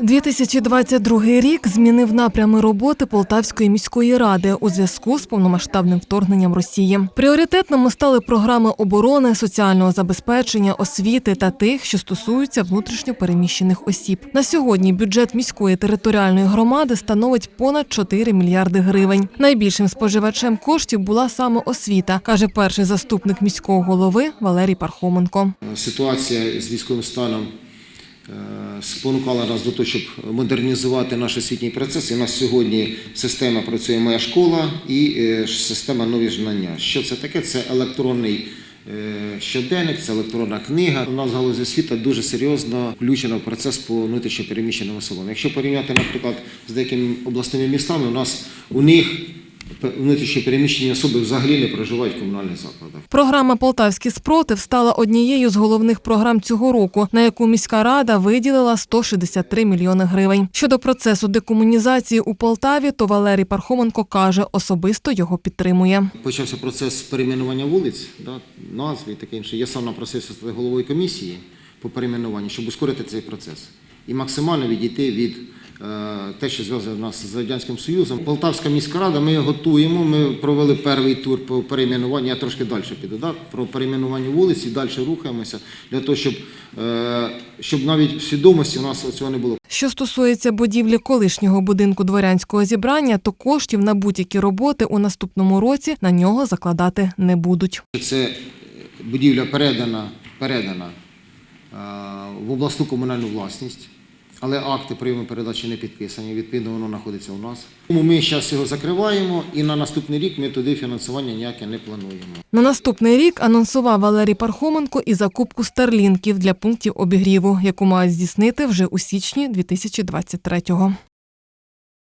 2022 рік змінив напрями роботи Полтавської міської ради у зв'язку з повномасштабним вторгненням Росії. Пріоритетними стали програми оборони, соціального забезпечення, освіти та тих, що стосуються внутрішньо переміщених осіб. На сьогодні бюджет міської територіальної громади становить понад 4 мільярди гривень. Найбільшим споживачем коштів була саме освіта, каже перший заступник міського голови Валерій Пархоменко. Ситуація з військовим станом спонукала нас до того, щоб модернізувати наш освітній процес. І у нас сьогодні система працює моя школа і е, система нові знання. Що це таке? Це електронний е, щоденник, це електронна книга. У нас галузь освіти дуже серйозно включена в процес по внутрішньопереміщеним особам. Якщо порівняти, наприклад, з деякими обласними містами, у нас у них внутрішньопереміщені особи взагалі не проживають в комунальних закладах. Програма Полтавський спротив стала однією з головних програм цього року, на яку міська рада виділила 163 мільйони гривень. Щодо процесу декомунізації у Полтаві, то Валерій Пархоменко каже, особисто його підтримує. Почався процес перейменування вулиць, да, назви і таке інше. Я сам напросився стати головою комісії по перейменуванню, щоб ускорити цей процес і максимально відійти від е, те, що зв'язано нас з Радянським Союзом. Полтавська міська рада, ми готуємо. Ми провели перший тур по перейменуванню. Я трошки далі піду, да, про перейменування вулиць і далі рухаємося для того, щоб, е, щоб навіть в свідомості у нас цього не було. Що стосується будівлі колишнього будинку дворянського зібрання, то коштів на будь-які роботи у наступному році на нього закладати не будуть. Це будівля передана, передана в обласну комунальну власність, але акти прийому передачі не підписані. Відповідно, воно знаходиться у нас. Тому ми зараз його закриваємо, і на наступний рік ми туди фінансування ніяке не плануємо. На наступний рік анонсував Валерій Пархоменко і закупку старлінків для пунктів обігріву, яку мають здійснити вже у січні 2023-го.